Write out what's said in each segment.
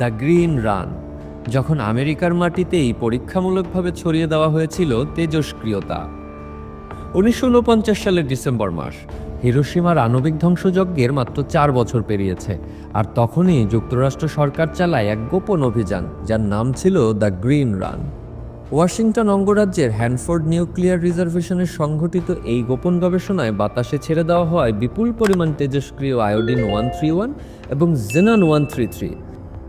The green run. যখন আমেরিকার মাটিতেই পরীক্ষামূলকভাবে ছড়িয়ে দেওয়া হয়েছিল তেজস্ক্রিয়তা। উনিশশো উনপঞ্চাশ সালের ডিসেম্বর মাস হিরোসীমার আণবিক ধ্বংসযজ্ঞের মাত্র চার বছর পেরিয়েছে, আর তখনই যুক্তরাষ্ট্র সরকার চালায় এক গোপন অভিযান, যার নাম ছিল দ্য গ্রিন রান। ওয়াশিংটন অঙ্গরাজ্যের হ্যানফোর্ড নিউক্লিয়ার রিজার্ভেশনের সংঘটিত এই গোপন গবেষণায় বাতাসে ছেড়ে দেওয়া হয় বিপুল পরিমাণ তেজস্ক্রিয় আয়োডিন ওয়ান থ্রি ওয়ান এবং জেনান ওয়ান থ্রি থ্রি।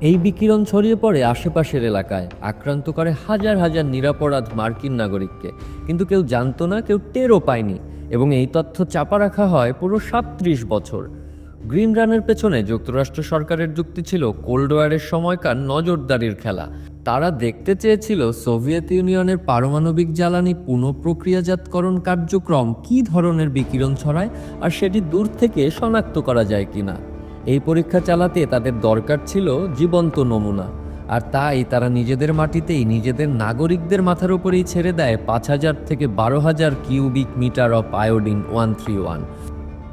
এই বিকিরণ ছড়িয়ে পড়ে আশেপাশের এলাকায়। আক্রান্ত করে হাজার হাজার নিরাপরাধ মার্কিন নাগরিককে। কিন্তু কেউ জানতো না, কেউ টেরও পায়নি এবং এই তথ্য চাপা রাখা হয় পুরো সাতত্রিশ বছর। গ্রিন রানের পেছনে যুক্তরাষ্ট্র সরকারের যুক্তি ছিল কোল্ড ওয়ারের সময়কার নজরদারির খেলা। তারা দেখতে চেয়েছিল সোভিয়েত ইউনিয়নের পারমাণবিক জ্বালানি পুনঃপ্রক্রিয়াজাতকরণ কার্যক্রম কী ধরনের বিকিরণ ছড়ায় আর সেটি দূর থেকে শনাক্ত করা যায় কিনা। এই পরীক্ষা চালাতে তাদের দরকার ছিল জীবন্ত নমুনা। আর তাই তারা নিজেদের মাটিতেই নিজেদের নাগরিকদের মাথার উপরেই ছেড়ে দেয় পাঁচ হাজার থেকে বারো হাজার cubic metre of iodine one three one.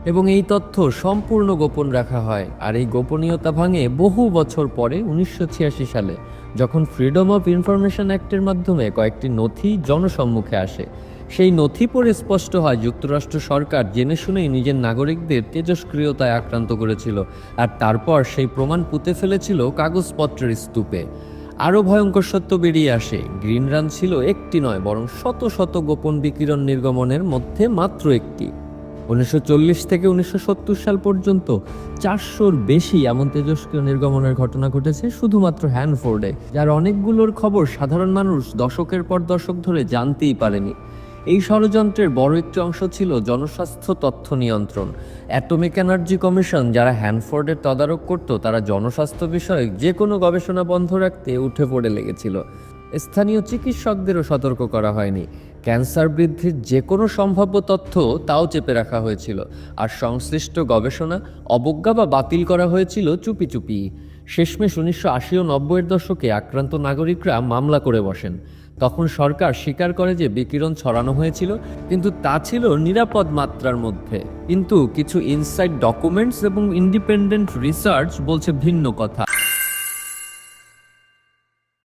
এবং এই তথ্য সম্পূর্ণ গোপন রাখা হয়। আর এই গোপনীয়তা ভাঙে বহু বছর পরে উনিশশো ছিয়াশি সালে, যখন ফ্রিডম অফ ইনফরমেশন অ্যাক্টের মাধ্যমে কয়েকটি নথি জনসম্মুখে আসে। সেই নথি পড়ে স্পষ্ট হয়, যুক্তরাষ্ট্র সরকার জেনে শুনেই নিজের নাগরিকদের তেজস্ক্রিয়তায় আক্রান্ত করেছিল আর তারপর সেই প্রমাণ পুঁতে ফেলেছিল কাগজপত্রের স্তূপে। আরও ভয়ঙ্কর সত্য বেরিয়ে আসে গ্রিন রান ছিল একটি নয়, বরং শত শত গোপন বিকিরণ নির্গমনের মধ্যে মাত্র একটি। উনিশশো চল্লিশ থেকে উনিশশো সত্তর সাল পর্যন্ত চারশোর বেশি এমন তেজস্ক্রিয় নির্গমনের ঘটনা ঘটেছে শুধুমাত্র হ্যানফোর্ডে, যার অনেকগুলোর খবর সাধারণ মানুষ দশকের পর দশক ধরে জানতেই পারেনি। এই ষড়যন্ত্রের বড় একটি অংশ ছিল জনস্বাস্থ্য তথ্য নিয়ন্ত্রণ। অ্যাটমিক এনার্জি কমিশন যারা হ্যানফোর্ডের তদারক করত, তারা জনস্বাস্থ্য বিষয়ক যে কোনো গবেষণা বন্ধ রাখতে উঠে পড়ে লেগেছিল। স্থানীয় চিকিৎসকদেরও সতর্ক করা হয়নি। ক্যান্সার বৃদ্ধির যে কোনো সম্ভাব্য তথ্য তাও চেপে রাখা হয়েছিল। আর সংশ্লিষ্ট গবেষণা, অবজ্ঞা বা বাতিল করা হয়েছিল চুপি চুপি। শেষমেশ উনিশশো আশি ও নব্বইয়ের দশকে আক্রান্ত নাগরিকরা মামলা করে বসেন। তখন সরকার স্বীকার করে যে বিকিরণ ছড়ানো হয়েছিল, কিন্তু তা ছিল নিরাপদ মাত্রার মধ্যে। কিন্তু কিছু ইনসাইড ডকুমেন্টস এবং ইন্ডিপেন্ডেন্ট রিসার্চ বলছে ভিন্ন কথা।